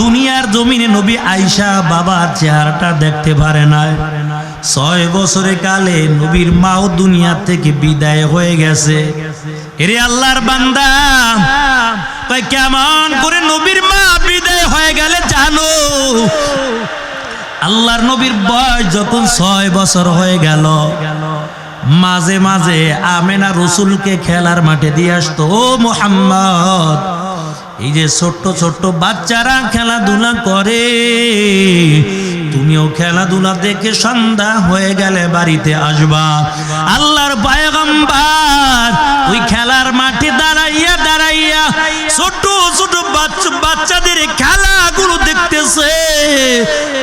দুনিয়ার জমিনে নবী আইসা বাবার চেহারাটা দেখতে পারে না। ছয় বছরে কালে নবীর মাও দুনিয়া থেকে বিদায় হয়ে গেছে। এরে আল্লাহর বান্দা তাই কেমন করে নবীর মা বিদায় হয়ে গেলে জানো? আল্লাহর নবীর বয়স যখন ছয় বছর হয়ে গেল, মাঝে মাঝে আমেনা রসুলকে খেলার মাঠে দিয়ে আসতো, ও মোহাম্মদ এই যে ছোট্ট ছোট্ট বাচ্চারা খেলাধুলা করে, তুমিও খেলাধুলা দেখে সন্ধ্যা হয়ে গেলে বাড়িতে আসবা। আল্লাহর পায়গম্বার ওই খেলার মাঠে দাঁড়াইয়া দাঁড়াইয়া ছোট ছোট বাচ্চা বাচ্চাদের খেলাগুলো দেখতেছে।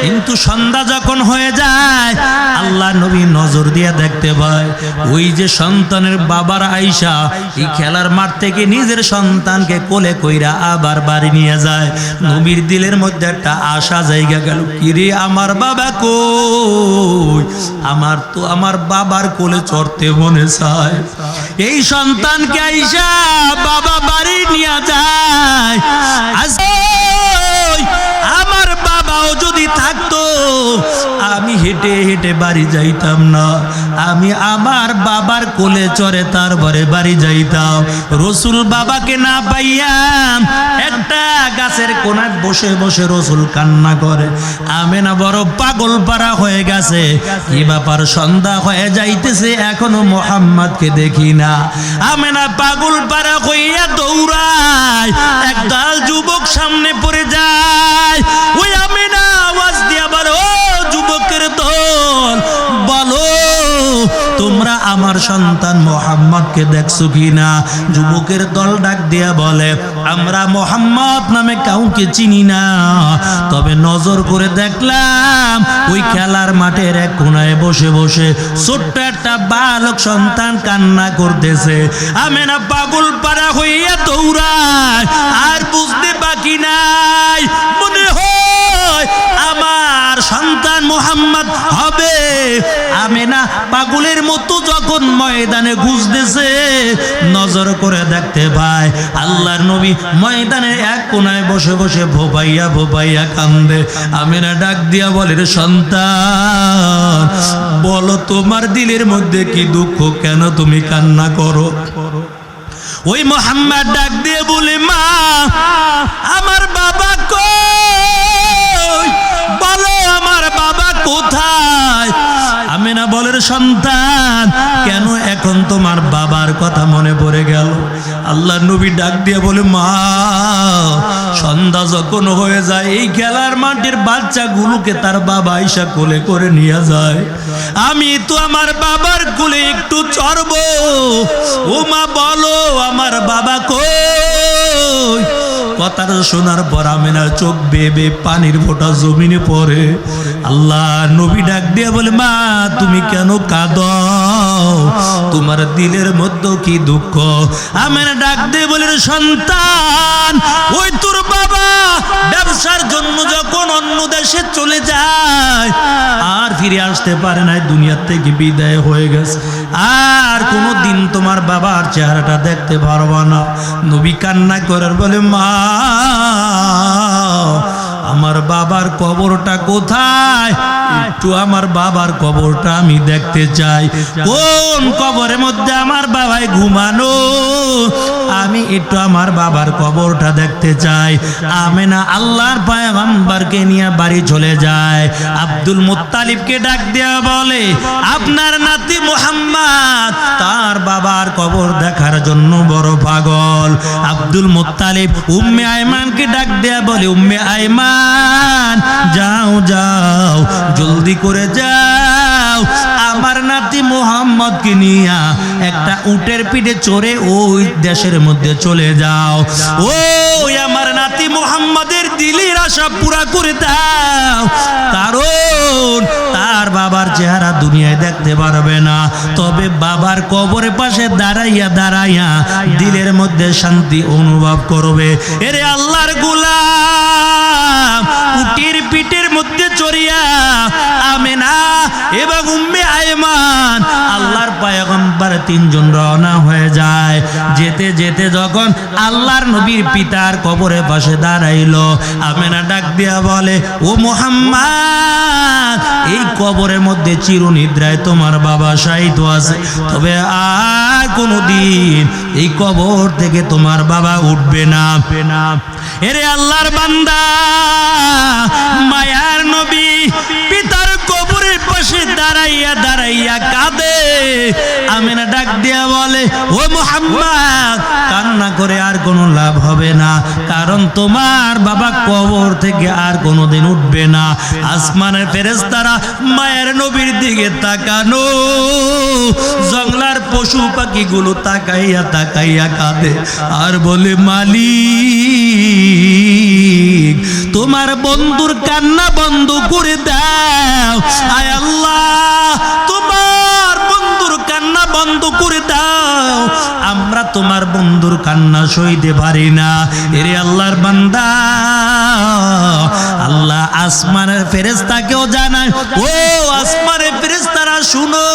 কিন্তু সন্ধ্যা যখন হয়ে যায়, আল্লাহ নবী নজর দিয়ে দেখতে পায়, ওই যে সন্তানের বাবার আইসা এই খেলার মাঠ থেকে নিজের সন্তানকে কোলে কইরা আবার বাড়ি নিয়ে যায়। নবীর দিলের মধ্যে একটা আশা জায়গা গেল, কিরে, আমার বাবা কই? আমার তো আমার বাবার কোলে চড়তে মনে চায়। এই সন্তানকে আইসা বাবা বাড়ি নিয়ে যায়। আজ ওই আমার বাবাও যদি থাকতো, আমি হেঁটে হেঁটে বাড়ি যাইতাম না। আমি আমার বাবার কোলে চড়ে তারপরে বাড়ি যাইতাম। রসুল বাবাকে না পাইয়াম একটা গাছের কোনায় বসে বসে রসুল কান্না করে। আমি না বড় পাগল পাড়া হয়ে গেছে। কি ব্যাপার সন্ধ্যা হয়ে যাইতেছে, এখনও মোহাম্মদকে দেখি না। আমি না পাগল পাড়া হইয়া দৌড়ায়, একদল যুবক সামনে পড়ে যায়। ওই দল বলো, তোমরা আমার সন্তান মোহাম্মদকে দেখছ কি না যুবকের দল ডাক দিয়া বলে, আমরা মোহাম্মদ নামে কাউকে চিনি না। তবে নজর করে দেখলাম, ওই খেলার মাঠের এক কোনায় বসে বসে ছোট্ট একটা বালক সন্তান কান্না করতেছে। আমি না পাগল পাড়া হইয়া দৌড়ায়, আর বুঝতে বাকি নাই। মনে মোহাম্মদ হবে। আমি না পাগলের মতো যখন ময়দানে গুজতেছে নজর করে দেখতে পাই আল্লাহর নবী ময়দানে এক কোনায় বসে বসে ভোপাইয়া ভোপাইয়া কান্দে। আমি না ডাক দিয়া বলে, রে সন্তান, বলো তোমার দিলের মধ্যে কি দুঃখ? কেন তুমি কান্না করো? ওই মোহাম্মদ ডাক দিয়ে বলে, মা, আমার বাবা কই? বলো আমার বাবা কোথায়? আমি না বলের সন্তান, কেন এখন তোমার বাবার কথা মনে পড়ে গেল? আল্লাহ নবী ডাক দিয়ে বলে, মা, সন্ধ্যা যখন হয়ে যায়, এই খেলার মাঠের বাচ্চাগুলোকে তার বাবা আইসা কোলে করে নিয়ে যায়। আমি তো আমার বাবার কোলে একটু চড়ব। ও মা বলো, আমার বাবা কই কথাটা শোনার পর আমেনার চোখ বেবে পানির ফোটা জমিনে পরে আল্লাহ নবী ডাক দিয়ে বলে, মা, তুমি কেন কাঁদ? তোমার দিলের মধ্যে কি দুঃখ? আমেনা ডাক দিয়ে বলে সন্তান, ওই তোর বাবা ব্যবসার জন্য যখন অন্য দেশে চলে যায়, আর ফিরে আসতে পারে না দুনিয়ার থেকে বিদায় হয়ে গেছে। আর কোনো দিন তোমার বাবার চেহারাটা দেখতে পারবা না। নবী কান্না করার বলে, মা আমার বাবার কবরটা কোথায়? একটু আমার বাবার কবরটা আমি দেখতে চাই। কোন কবরের মধ্যে আমার বাবাই ঘুমানো? আমি একটু আমার বাবার কবরটা দেখতে চাই। আমি না আল্লাহর পায়গাম্বারকে নিয়ে বাড়ি চলে যায়। আব্দুল মুত্তালিবকে ডাক দেওয়া বলে, আপনার নাতি মোহাম্মদ তার বাবার কবর দেখার জন্য বড় পাগল। আব্দুল মুত্তালিব উম্মে আয়মানকে ডাক দেয়া বলে, উম্মে আয়মান যাও যাও জলদি করে যাও। আমার নাতি মোহাম্মদ মোহাম্মদকে নিয়া একটা উটের পিঠে চড়ে ওই দেশের মধ্যে চলে যাও। ও আমার নাতি মোহাম্মদের দিলের আশা পুরা করে দাও। কারণ তার বাবার চেহারা দুনিয়ায় দেখতে পারবে না। তবে বাবার কবরের পাশে দাঁড়াইয়া দাঁড়াইয়া দিলের মধ্যে শান্তি অনুভব করবে। এরে আল্লাহর গুলাম উটির পিঠের মধ্যে চড়িয়া আমেনা এবং উম্মে আয়মান, আল্লাহর পায়গম্বর তিনজন রওনা হয়ে যায়। যেতে যেতে যখন আল্লাহর নবীর পিতার কবরের পাশে দাঁড়াইলো, আমেনা ডাক দিয়া বলে, ও মোহাম্মদ, এই কবরের মধ্যে চিরনিদ্রায় তোমার বাবা শাহিত আছে। তবে আর কোনোদিন এই কবর থেকে তোমার বাবা উঠবে না। এরে আল্লাহর বান্দা, মায়ার নবী দাঁড়াইয়া দাঁড়াইয়া কাঁদে। আমিনা ডাক দিয়া বলে, ও মোহাম্মদ, কান্না করে আর কোনো লাভ হবে না। কারণ তোমার বাবা কবর থেকে আর কোনোদিন উঠবে না। আসমানের ফেরেস্তারা মায়ের নবীর দিকে তাকানো। জংলার পশু পাখিগুলো তাকাইয়া তাকাইয়া কাঁদে। আর বলে, মালিক, তোমার বন্ধুর কান্না বন্ধ করে দাও। আয় আল্লাহ তোমার বন্ধুর কান্না বন্ধ করে দাও আমরা তোমার বন্ধুর কান্না সইতে পারি না। এরে আল্লাহর বান্দা, আল্লাহ আসমানের ফেরেস্তাকেও জানায় ও আসমানের শুনো।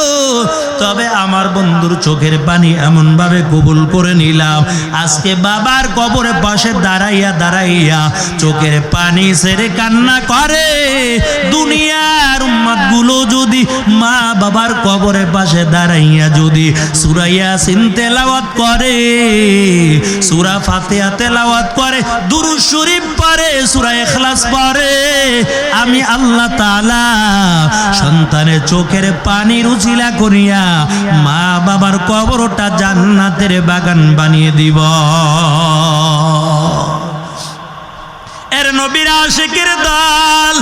তবে আমার বন্ধুর চোখের পানি এমন ভাবে কবুল করে নিলাম। আজকে বাবার কবরে পাশে দাঁড়াইয়া দাঁড়াইয়া চোখের পানি সেরে কান্না করে। দুনিয়ার উম্মাদগুলো যদি মা বাবার কবরে পাশে দাঁড়াইয়া যদি সুরাইয়া তেলাওয়াত করে, সুরা ফাতিহা তেলাওয়াত করে, দুরুদ শরীফ পড়ে, সূরা ইখলাস পড়ে, আমি আল্লাহ তাআলা সন্তানের চোখের পানি রুচিলা করিয়া মা বাবার কবরটা জান্নাতের বাগান বানিয়ে দিব। এর নবীর আশিকের দল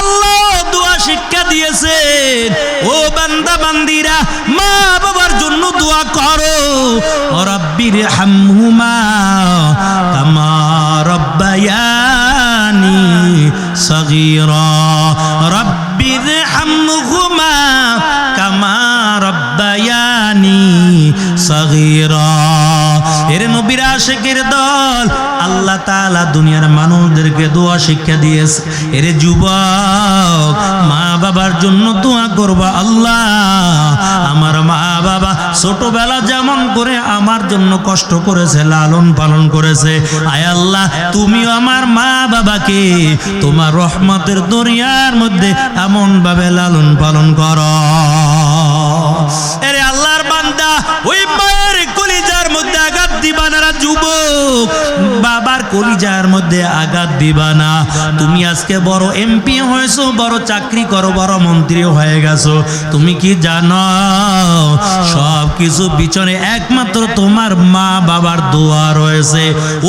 আল্লাহ দোয়া শিক্ষা দিয়েছে। ও বান্দা বান্দিরা, মা বাবার জন্য দোয়া করো। রব্বির হামহুমা কামা রব্বায়ানি সগীরা। রব্বির হামহুমা কামা রব্বায়ানি সগীরা এর নবীর আশিকের দল। আল্লাহ তাআলা দুনিয়ার মানুষদেরকে দোয়া শিক্ষা দিয়েছে। এর যুবক, মা বাবার জন্য দোয়া করবা আল্লাহ। আমার মা বাবা ছোটবেলা যেমন করে আমার জন্য কষ্ট করেছে, লালন পালন করেছে। আয় আল্লাহ, তুমিও আমার মা বাবাকে তোমার রহমতের দরিয়ার মধ্যে এমন ভাবে লালন পালন করো। এরে আল্লাহর আঘাত দিবা না রা যুবক, বাবার কলিজার মধ্যে আঘাত দিবা তুমি আজকে বড় এমপি হয়েছো, বড় চাকরি করো, বড় মন্ত্রী হয়ে গেছো। তুমি কি জানো? সব কিছু পিছনে একমাত্র তোমার মা বাবার দোয়া রয়েছে।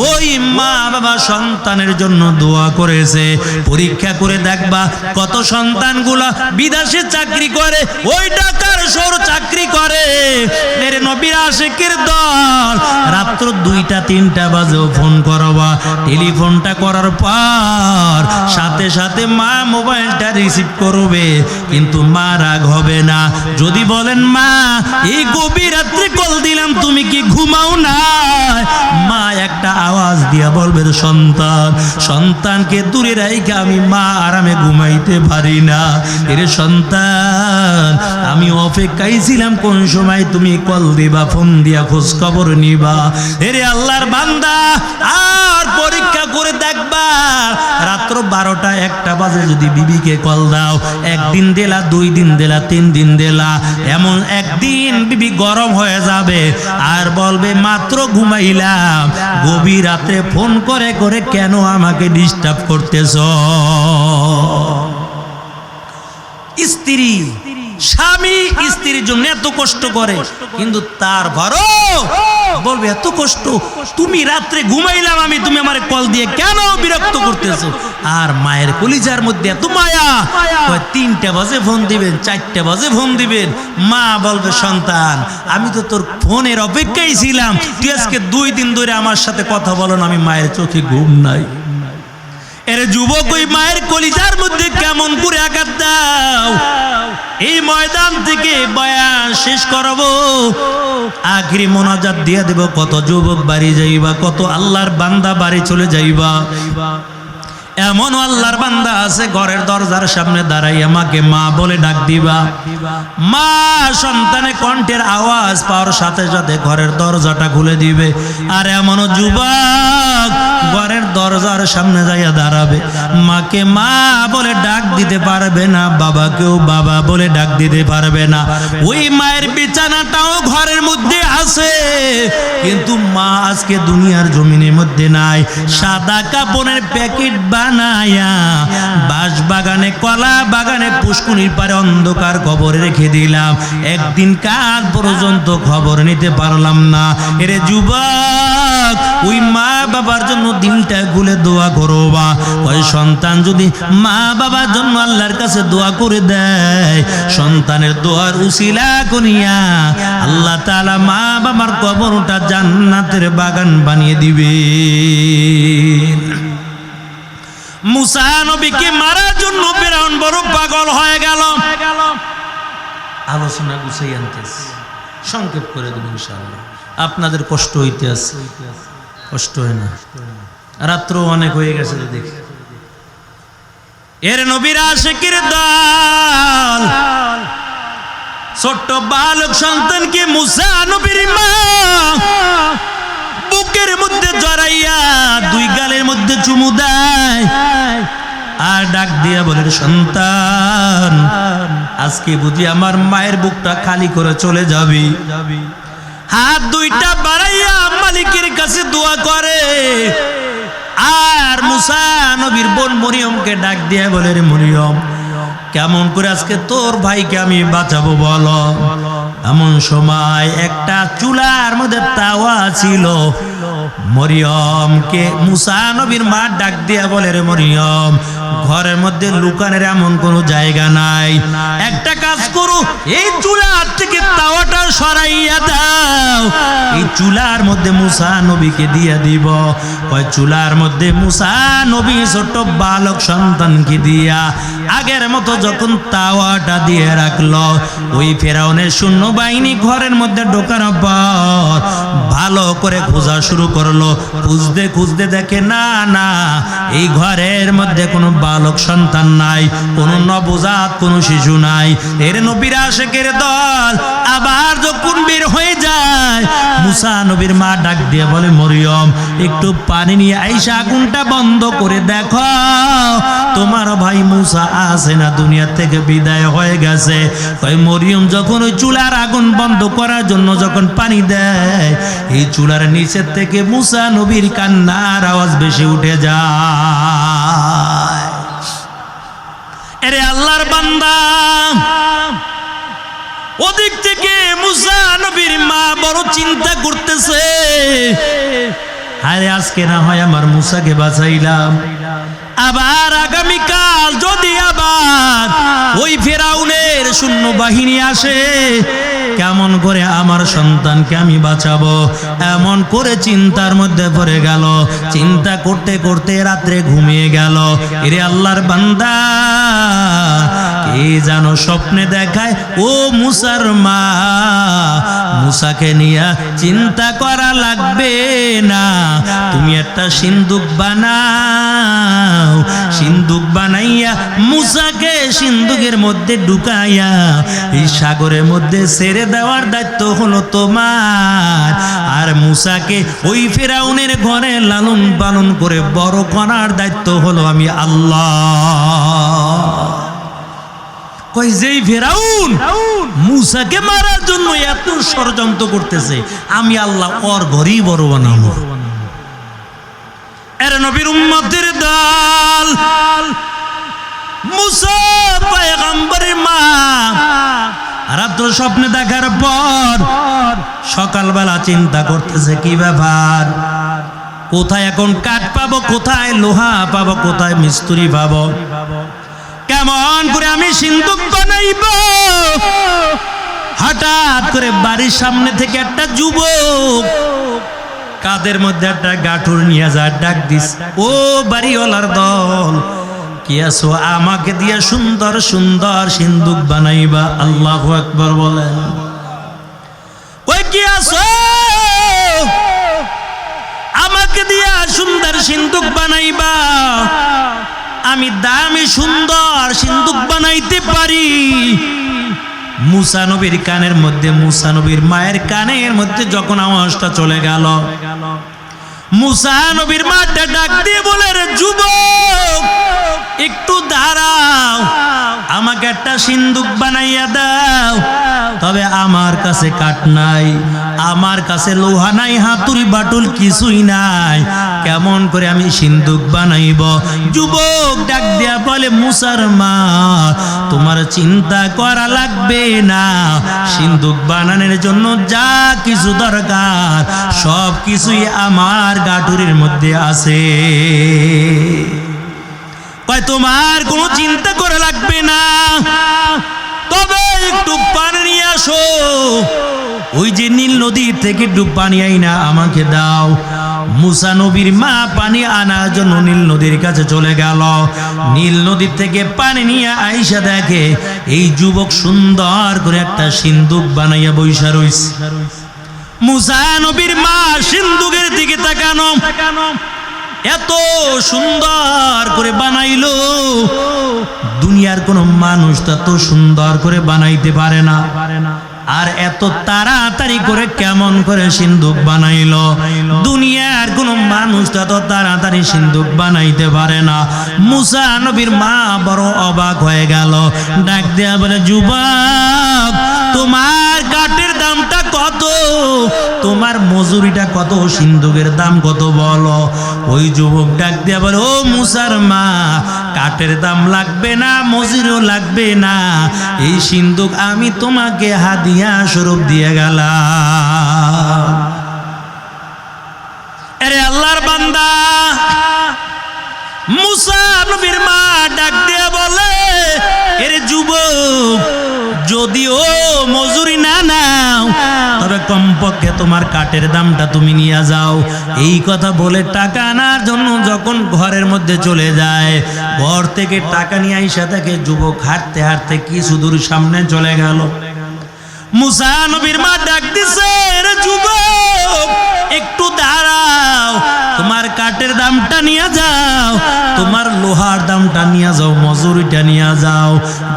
ওই মা বাবা সন্তানের জন্য দোয়া করেছে। পরীক্ষা করে দেখবা কত সন্তানগুলা বিদেশে চাকরি করে, ওই টাকার সর চাকরি করে। নবীর আশেকের দল, রাত্র দুইটা, তিনটা বাজেও ফোন করবা। টেলিফোনটা করার পর সাথে সাথে মা মোবাইলটা রিসিভ করবে, কিন্তু মা রাগ হবে না। যদি বলেন, মা, এই গভীর রাত্রে কল দিলাম, তুমি কি ঘুমাও না মা একটা আওয়াজ দিয়া বলবে, সন্তান, সন্তানকে দূরে রাইখা আমি মা আরামে ঘুমাইতে পারি না। এরে সন্তান, আমি অপেক্ষায় ছিলাম, কোন সময় তুমি কল দিবা, ফোন দিয়া খোঁজ খবর নিবা। এরে আল্লাহর বান্দা, আর পরীক্ষা করে দেখবা, রাত্র বারোটা একটা বাজে যদি বিবিকে কল দাও, একদিন দিলা, দুই দিন দিলা, তিন দিন দিলা, এমন একদিন বিবি গরম হয়ে যাবে, আর বলবে, মাত্র ঘুমাইলাম, গভীর রাতে ফোন করে করে কেন আমাকে ডিস্টার্ব করতেছ? স্ত্রী স্বামী স্ত্রীর জন্য এত কষ্ট করে, কিন্তু তার ঘরও বলবে, এত কষ্ট, তুমি রাত্রে ঘুমাইলাম আমি, তুমি আমার কল দিয়ে কেন বিরক্ত করতেছো? আর মায়ের কলিজার মধ্যে এত মায়া তিনটা বাজে ফোন দিবেন, চারটা বাজে ফোন দিবেন। মা বলবে, সন্তান, আমি তো তোর ফোনের অপেক্ষায় ছিলাম, তুই আজকে দুই দিন ধরে আমার সাথে কথা বলো না, আমি মায়ের চোখে ঘুম নাই। এর যুবক, ওই মায়ের কলিজার মধ্যে কেমন করে আঘাত দাও? এই ময়দান থেকে বয়ান শেষ করাবো। আখরি মোনাজাত দিয়ে দেব, কত যুবক বাড়ি যাইবা, কত আল্লাহর বান্দা বাড়ি চলে যাইবা। এমন আল্লাহর বান্দা আছে, ঘরের দরজার সামনে দাঁড়াই আমাকে মা বলে ডাক দিবা। মা সন্তানে কণ্ঠের আওয়াজ পাওয়ার সাথে সাথে ঘরের দরজাটা খুলে দিবে। আর এমন যুবক ঘরের দরজার সামনে যাইয়া দাঁড়াবে। মাকে মা বলে ডাক দিতে পারবে না, বাবাকেও বাবা বলে ডাক দিতে পারবে না। ওই মায়ের বিছানাটাও ঘরের মধ্যে আছে, কিন্তু মা আজকে দুনিয়ার জমিনের মধ্যে নাই। সাদা কাপড়ের প্যাকেট বানায়া বাঁশ বাগানে, কলা বাগানে, পুষ্কুনির পারে অন্ধকার কবরে রেখে দিলাম। একদিন কাল পর্যন্ত খবর নিতে পারলাম না। এরে যুবক, ওই মা বাবার জন্য দিলটা খুলে দোয়া করো বা। ওই সন্তান যদি মা বাবার জন্য আল্লাহর কাছে দোয়া করে দেয়, সন্তানের দোয়ার উসিলা করিয়া আল্লাহ তাআলা মা বাবার কবরটা জান্নাতের বাগান বানিয়ে দিবে। মুসা নবীকে মারার জন্য ফেরাউন বড় পাগল হয়ে গেল। আলোচনা গুছাই আনতেছি। সংক্ষেপ করে দেব ইনশাআল্লাহ। আপনাদের কষ্ট হইতে আছে। কষ্ট হয় না। রাত্র অনেক হয়ে গেছে তো দেখি। এর নবীর আশেকের দল, ছোট্ট বালক সন্তানকে মুসা নবীর মা বুকের মধ্যে জড়াইয়া দুই গালের মধ্যে চুমু দেয় আর ডাক দিয়া বলে সন্তান, আজকে বুঝি আমার মায়ের বুকটা খালি করে চলে যাবি? হাত দুইটা বাড়াইয়া মালিকের কাছে দোয়া করে। আর মুসা নবীর বোন মরিয়মকে ডাক দিয়ে বলে, রে মরিয়ম, কেমন করে আজকে তোর ভাইকে আমি বাঁচাবো বলো? এমন সময় একটা চুলার মধ্যে তাওয়া ছিল। মরিয়মকে মুসা নবীর মা ডাক দিয়া বলে, রে মরিয়ম, ঘরের মধ্যে লুকানের এমন কোনো জায়গা নাই। একটা কাজ করো, এই চুলার থেকে তাওয়াটা সরাইয়া দাও। এই চুলার মধ্যে মুসা নবীকে দিয়া দিব। ওই চুলার মধ্যে মুসা নবী ছোট বালক সন্তানকে দিয়া আগের মতো যখন তাওয়াটা দিয়ে রাখল, ওই ফেরাউনের শূন্য বাহিনী ঘরের মধ্যে ঢোকানোর পর ভালো করে খোঁজা শুরু করল। খুঁজতে খুঁজতে দেখে না না, এই ঘরের মধ্যে কোনো বালক সন্তান নাই, কোনো নবজাত, কোনো শিশু নাই। এর নবীর আশেকের দল আবার যখন বের হয়ে যায়, মুসা নবীর মা ডাক দিয়ে বলে, মরিয়ম, একটু পানি নিয়ে আইসা, আগুনটা বন্ধ করে দেখো। তোমার ভাই মুসা আছে না, দুনিয়া থেকে বিদায় হয়ে গেছে। ওই মরিয়ম, যখন ওই চুলার আগুন বন্ধ করার জন্য যখন পানি দেয়, এই চুলার নিচের থেকে মুসা নবীর কান্নার আওয়াজ বেশি উঠে যায়। এরে আল্লাহর বান্দা, ওদিক থেকে মুসা নবীর মা বড় চিন্তা করতেছে। আরে আজকে না হয় আমার মুসাকে বাঁচাইলাম। আবার আগামীকাল যদি আবার ওই ফেরাউনের শূন্য বাহিনী আসে, কেমন করে আমার সন্তানকে আমি বাঁচাবো? এমন করে চিন্তার মধ্যে পড়ে গেল। চিন্তা করতে করতে রাত্রে ঘুমিয়ে গেল। এরে আল্লাহর বান্দা, কে যেন স্বপ্নে দেখায়, ও মুসার মা, মুসাকে নিয়ে চিন্তা করা লাগবে না। তুমি একটা সিন্দুক বানাও। সিন্দুক বানাইয়া মুসাকে সিন্দুকের মধ্যে ঢুকাইয়া এই সাগরের মধ্যে ছেড়ে দেওয়ার দায়িত্ব হলো তোমার। আর মুসাকে ওই ফেরাউনের ঘরে লালন পালন করে বড় করার দায়িত্ব হলো আমি আল্লাহ। কই যেই ফেরাউন, মুসাকে মারার জন্য এত ষড়যন্ত্র করতেছে, আমি আল্লাহ ওর ঘরেই বড় বানাবো। এর নবীর উম্মতের দল। স্বপ্নে দেখার পর সকালবেলা চিন্তা করতেছে, কি ব্যাপার? কোথায় এখন কাঠ পাবো, কোথায় লোহা পাবো, কোথায় মিস্ত্রি পাবো? কেমন করে আমি সিন্ধুক বানাইব? হঠাৎ করে বাড়ির সামনে থেকে একটা যুবক কাদের মধ্যে একটা গাঠুর নিয়ে যা ডাক দিস, ও বাড়িওয়ালার দল, কি আছো? আমাকে দিয়ে সুন্দর সুন্দর সিন্ধুক বানাইবা। আল্লাহ একবার বলেন। ওই কি আছো? আমাকে দিয়া সুন্দর সিন্ধুক বানাইবা। আমি দামি সুন্দর সিন্ধুক বানাইতে পারি। মুসা নবীর কানের মধ্যে মুসানবীর মায়ের কানের মধ্যে যখন আওয়াজটা চলে গেল মাঠে ডাক দিয়ে বলে, রে যুবক, একটু দাঁড়াও, আমাকে একটা বানাইয়া দাও। তবে আমার কাছে কাঠ নাই, আমার কাছে লোহা নাই বাটুল কিছুই নাই। কেমন করে আমি সিন্দুক বানাইব? যুবক ডাক দিয়া বলে, মুসার মা, তোমার চিন্তা করা লাগবে না। সিন্দুক বানানোর জন্য যা কিছু দরকার সব কিছুই আমার গাটুরির মধ্যে আছে। কয় তোমার কোনো চিন্তা করা লাগবে না। তবে একটু পানি নিয়ে আসো। ওই যে নীল নদীর থেকে একটু পানি আইনা, আমাকে দাও। মুসা নবীর মা পানি আনার জন্য নীল নদীর কাছে চলে গেল। নীল নদীর থেকে পানি নিয়ে আইসা দেখে এই যুবক সুন্দর করে একটা সিন্দুক বানাইয়া বৈশা রইছে। মুসা মা সিন্দুকের দিকে তাকানো। এত সুন্দর করে বানাইলো। দুনিয়ার কোন মানুষ তো এত সুন্দর করে বানাইতে পারে না। আর এত তাড়াতাড়ি করে কেমন করে সিন্ধুক বানাইলো। দুনিয়ার কোন মানুষ তো এত তাড়াতাড়ি সিন্ধুক বানাইতে পারে না। মুসা নবীর মা বড় অবাক হয়ে গেল। ডাক দেয়া বলে, যুবক, তোমার কাঠের তোমার মজুরিটা কত, সিন্ধুকের দাম কত বলো? ওই যুবক ডাক দিয়া বলে, ও মুসার মা, কাঠের দাম লাগবে না, মজুরিও লাগবে না। এই সিন্ধুক আমি তোমাকে হাদিয়া স্বরূপ দিয়ে গেলাম। আল্লাহর বান্দা, মুসা নবীর মা ডাক দিয়ে বলে, এর যুবক, যদিও মজুরি কমপক্ষে তোমার কাঠের দামটা তুমি নিয়ে যাও। এই কথা বলে টাকা আনার জন্য যখন ঘরের মধ্যে চলে যায়, ঘর থেকে টাকা নিয়ে আইসা থাকে যুবক হাঁটতে হাঁটতে কিছু দূর সামনে চলে গেল। মুসা নবীর মা ডাক দিছে যুবক একটু দাঁড়াও, তোমার কাঠের দামটা নিয়ে যাও, তোমার লোহার দামটা নিয়ে যাও, মজুরিটা নিয়ে যাও।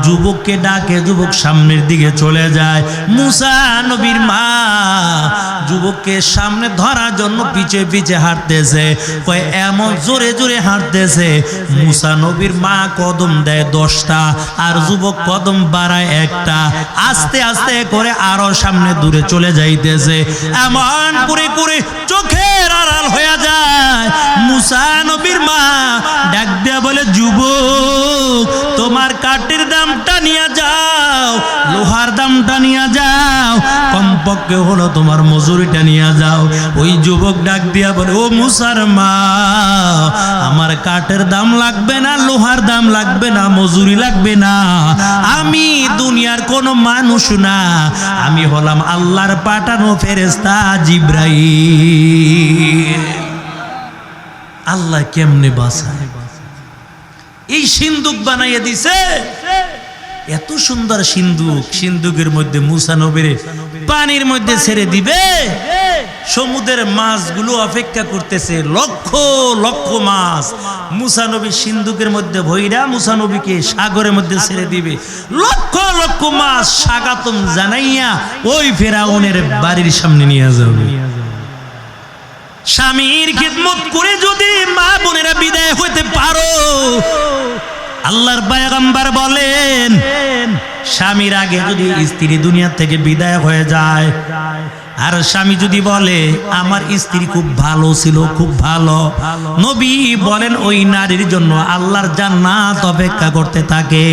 যুবককে ডাকে, যুবক সামনের দিকে চলে যায়। মুসা নবীর মা যুবককে সামনে ধরার জন্য পিছে পিছে হাঁটতেছে। কয়, এমন জোরে জোরে হাঁটতেছে। মুসা নবীর মা কদম দেয় দশটা আর যুবক কদম বাড়ায় একটা। আস্তে আস্তে করে আরও সামনে দূরে চলে যাইতেছে। এমন করে করে চোখের আড়াল হয়ে যায়। মুসা নবীর মা ডাক দেয়া বলে, যুবক, তোমার কাঠের দামটা নিয়ে যাও, লোহার দামটা নিয়ে যাও, কমপক্ষে হলো তোমার মজুরিটা নিয়ে যাও। ওই যুবক ডাক দিয়া বলে, ও মুসার মা, আমার কাঠের দাম লাগবে না, লোহার দাম লাগবে না, মজুরি লাগবে না। আমি দুনিয়ার কোনো মানুষ না। আমি হলাম আল্লাহর পাঠানো ফেরেস্তা জিব্রাইল। আল্লাহ কেমনে বাঁচায়? এই সিন্দুক বানাইয়া দিছে। এত সুন্দর সিন্দুক। সিন্দুকের মধ্যে মুসা নবীরে পানির মধ্যে ছেড়ে দিবে। সমুদ্রের মাছগুলো অপেক্ষা করতেছে। লক্ষ লক্ষ মাছ। মুসা নবী সিন্ধুকের মধ্যে ভৈরা, মুসা নবীকে সাগরের মধ্যে ছেড়ে দিবে। লক্ষ লক্ষ মাছ স্বাগতম জানাইয়া ওই ফেরাউনের বাড়ির সামনে নিয়ে যাবে। স্বামীর খিদমত করে যদি মা বোনেরা বিদায় হইতে পারো, আল্লাহর পায়গাম্বার বলেন, স্বামীর আগে যদি স্ত্রী দুনিয়া থেকে বিদায় হয়ে যায়, আর স্বামী যদি বলে, আমার স্ত্রী খুব ভালো ছিল, খুব ভালো। নবী বলেন, ওই নারীর জন্য আল্লাহর জান্নাত অপেক্ষা করতে থাকে।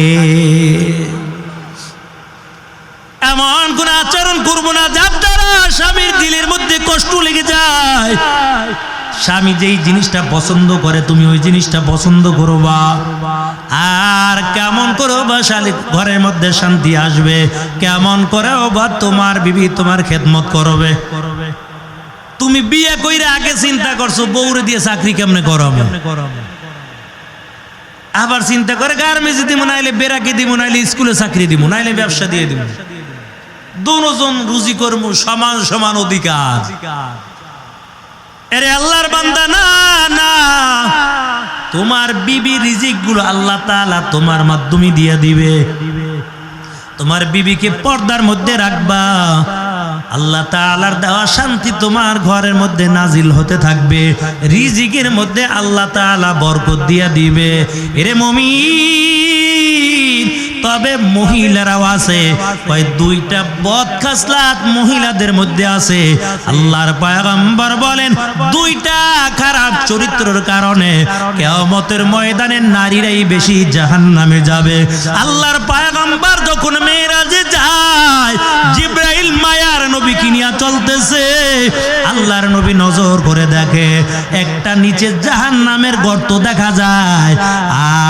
এমন কোন আচরণ করব না, যার দ্বারা স্বামীর দিলের মধ্যে কষ্ট লেগে যায়। স্বামী যেই জিনিসটা পছন্দ করে, তুমি ওই জিনিসটা পছন্দ করবা। আর কেমন করে বা শালি ঘরের মধ্যে শান্তি আসবে? কেমন করে বা তোমার বিবি তোমার খেদমত করবে? তুমি বিয়ে কইরে আগে চিন্তা করছ, বউরে দিয়ে চাকরি কেমনে করাবে? আবার চিন্তা করে, গার্মেন্টস দিব নাইলে বেরাকে দিব নাইলে স্কুলে চাকরি দিব নাইলে ব্যবসা দিয়ে দিব দুজন রুজি কর্ম, সমান সমান অধিকার। এরে আল্লাহর বান্দা, না না। তোমার বিবি রিজিকগুলো আল্লাহ তাআলা তোমার মাধ্যমে দিয়ে দিবে। তোমার বিবিকে পর্দার মধ্যে রাখবা। আল্লাহ তাআলার দেওয়া শান্তি তোমার ঘরের মধ্যে নাজিল হতে থাকবে। রিজিকের মধ্যে আল্লাহ তাআলা বরকত দিয়া দিবে। এরে মমিন তবে মহিলারাও আছে। কয় দুইটা বদ মহিলাদের মধ্যে আছে। আল্লাহর পয়গম্বর বলেন, দুইটা খারাপ চরিত্রের কারণে কেয়ামতের ময়দানে নারীরাই বেশি জাহান্নামে যাবে। আল্লাহর পয়গম্বর যখন মেয়েরাজে যায়, জিব্রাইল মায়ার নবী কিনিয়া চলতেছে। আল্লাহর নবী নজর করে দেখে, একটা নিচে জাহান্নামের গর্ত দেখা যায়,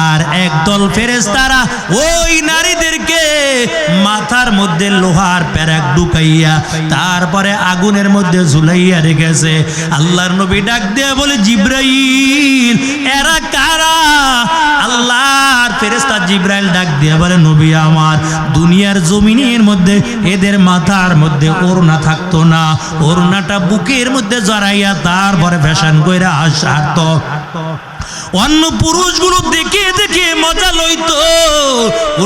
আর একদল ফেরেশতারা ওই নারীদেরকে মাথার মধ্যে লোহার প্যারাক ঢুকাইয়া, তারপরে আগুনের মধ্যে ঝুলাইয়া রেখেছে। আল্লাহর নবী ডাক দিয়ে বলে, জিব্রাইল, এরা কারা? আল্লাহর ফেরেশতা জিব্রাইল ডাক দিয়ে বলে, নবী আমার, দুনিয়ার জমিনের মধ্যে এদের মাথার মধ্যে ওড়না থাকতো না। ওড়নাটা বুকের মধ্যে জড়াইয়া তারপরে ফ্যাশন কইরা আসার অন্য পুরুষগুলো দেখে দেখে মজা লইতো।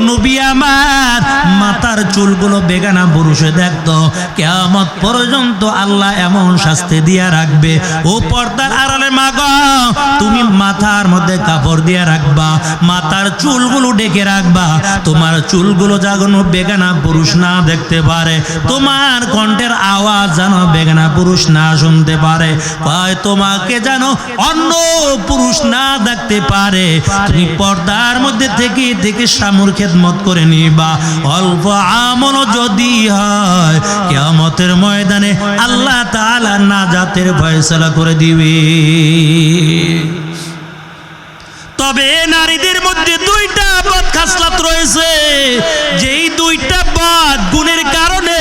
নবী আমার মাথার চুলগুলো বেগানা পুরুষে দেখতো। কেমন পর্যন্ত আল্লাহ এমন শাস্তি দিয়া রাখবে। ও পর্দার আড়ালে মাগ, তুমি মাথার মধ্যে কাপড় দিয়া রাখবা মাথার চুলগুলো ডেকে রাখবা। তোমার চুলগুলো জাগানো বেগানা পুরুষ না দেখতে পারে। তোমার কণ্ঠের আওয়াজ যেন বেগানা পুরুষ না শুনতে পারে। তোমাকে যেন অন্য পুরুষ না দেখতে পারে। তুমি পর্দার মধ্যে থেকে থেকে সামুর খেদমত করে নিবা। অল্প আমল যদি হয়, কেয়ামতের ময়দানে আল্লাহ তাআলা নাজাতের ফয়সালা করে দিবে। তবে নারীদের মধ্যে দুইটা বদ খাসলাত রয়েছে। যেই দুইটা বদ গুণের কারণে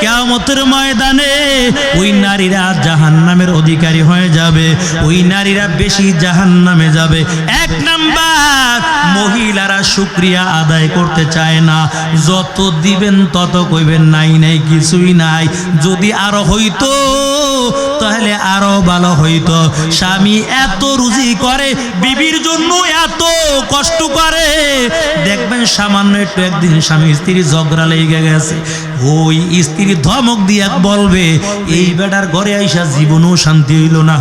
কেয়ামতের ময়দানে ওই নারীরা জাহান্নামের অধিকারী হয়ে যাবে, ওই নারীরা বেশি জাহান্নামে যাবে। এক নাম্বার, মহিলারা শুক্রিয়া আদায় করতে চায় না। যত দিবেন তত কইবেন, নাই নাই, কিছুই নাই। যদি আরও হইতো, তাহলে আরও ভালো হইতো। স্বামী এত রুজি করে, বিবির জন্য এত কষ্ট করে। দেখবেন সামান্য একটু একদিন স্বামী স্ত্রী ঝগড়া লেগে গেছে। ওই স্ত্রী ধমক দিয়া বলবে এই বেটার ঘরে আইসা জীবনও শান্তি হইল না।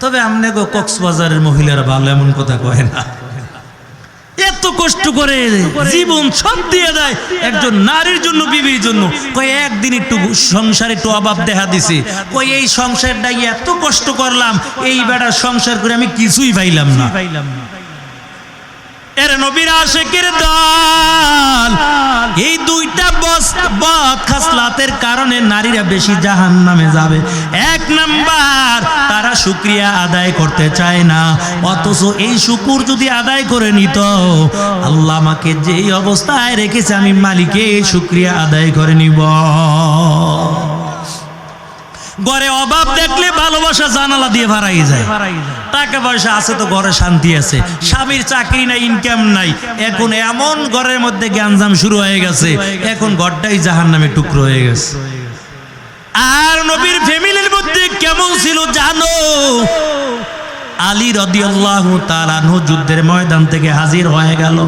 তবে আমনে গো কক্সবাজারের মহিলারা ভালো এমন কথা কয় না। এত কষ্ট করে জীবন সব দিয়ে দেয় একজন নারীর জন্য, বিবির জন্য। কয়, একদিন একটু সংসারে একটু অভাব দেখা দিছে। কই এই সংসারটা এত কষ্ট করলাম, এই বেটার সংসার করে আমি কিছুই পাইলাম না। এর নবীর আশেকের দল। এই দুইটা বস খাসলাতের কারণে নারীরা বেশি জাহান নামে যাবে। এক নাম্বার, তারা শুক্রিয়া আদায় করতে চায় না। অথচ এই শুকুর যদি আদায় করে নিত, আল্লাহ আমাকে যেই অবস্থায় রেখেছে, আমি মালিকে শুক্রিয়া আদায় করে নিব। ঘরে অভাব দেখলে ভালোবাসা জানালা দিয়ে ভাড়াই যায়। টাকা পয়সা আছে তো ঘরে শান্তি আছে। স্বামীর চাকরি নাই ইনকাম নাই। এখন এমন ঘরের মধ্যে গ্যাঞ্জাম শুরু হয়ে গেছে। এখন ঘরটাই জাহান নামে টুকরো হয়ে গেছে। আর নবীর ফ্যামিলির মধ্যে কেমন ছিল জানো? আলী রদিয়াল্লাহু তাআলা যুদ্ধের ময়দান থেকে হাজির হয়ে গেল।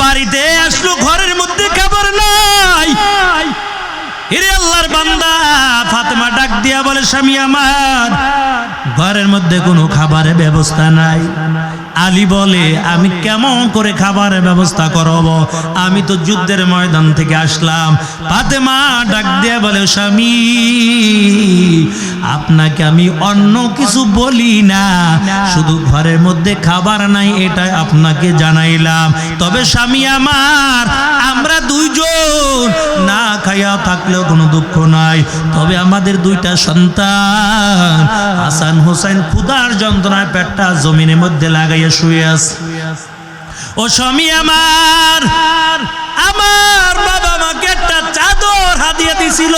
বাড়িতে আসলো, ঘরের মধ্যে খাবার নাই। হিরে আল্লাহর বান্দা, ফাতেমা ডাক দিয়া বলে, স্বামী আমার, ঘরের মধ্যে কোনো খাবারের ব্যবস্থা নাই। আলী বলে, আমি কেমন করে খাবারের ব্যবস্থা করব? আমি তো যুদ্ধের ময়দান থেকে আসলাম। ফাতেমা ডাক দিয়া বলে, স্বামী, আপনাকে আমি অন্য কিছু বলি না। শুধু ঘরের মধ্যে খাবার নাই, এটা আপনাকে জানাইলাম। তবে স্বামী আমার, আমরা দুইজন না খাইয়া থাকলেও কোনো দুঃখ নাই। তবে আমাদের দুইটা সন্তান, হাসান হোসেন ক্ষুদার যন্ত্রণায় পেটটা জমিনের মধ্যে লাগাইয়া শুয়ে আছে। ও স্বামী আমার আমার বাবা মাকে একটা চাদর হাতিয়ে দিছিল।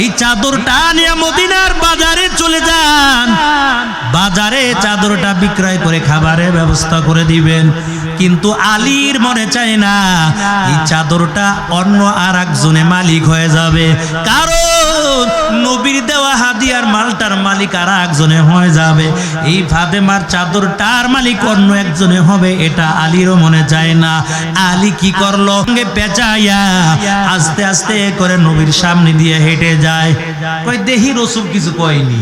এই চাদরটা নিয়ে মদিনার বাজারে চলে যান। বাজারে চাদরটা বিক্রয় করে খাবারের ব্যবস্থা করে দিবেন। কিন্তু আলীর মনে চায় না। এই চাদরটা অন্য আর একজনে মালিক হয়ে যাবে। কারণ নবীর দেওয়া হাদিয়ার মালটার মালিক আর একজনে হয়ে যাবে। এই ফাতেমার চাদরটার মালিক অন্য একজনে হবে, এটা আলীরও মনে চায় না। আলী কি করল? পেঁচাইয়া আস্তে আস্তে করে নবীর সামনে দিয়ে হেঁটে যায়। কই দেহি রসুল কিছু কয়নি।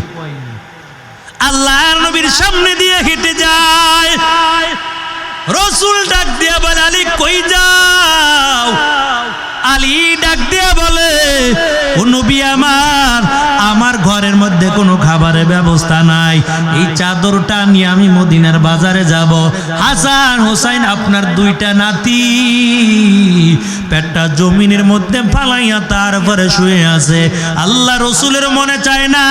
আল্লাহর নবীর সামনে দিয়ে হেঁটে যায়। রসুল ডাক দিয়া বলে আলী কই যাও? আলী ডাক দিয়া বলে, ও নবী আমার আমার ঘরের মধ্যে কোনো খাবারের ব্যবস্থা নাই। এই চাদরটা নিয়ে আমি মদিনার বাজারে যাব। হাসান হোসাইন আপনার দুইটা নাতি। পেটটা জমিনের মধ্যে ফালাইয়া তারপরে শুয়ে আছে। আল্লাহ রসুলের মনে চায় না,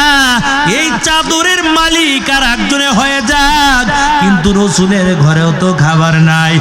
এই চাদরের মালিক আর একজনে হয়ে যাক। কিন্তু রসুলের ঘরেও তো খাবার নাই।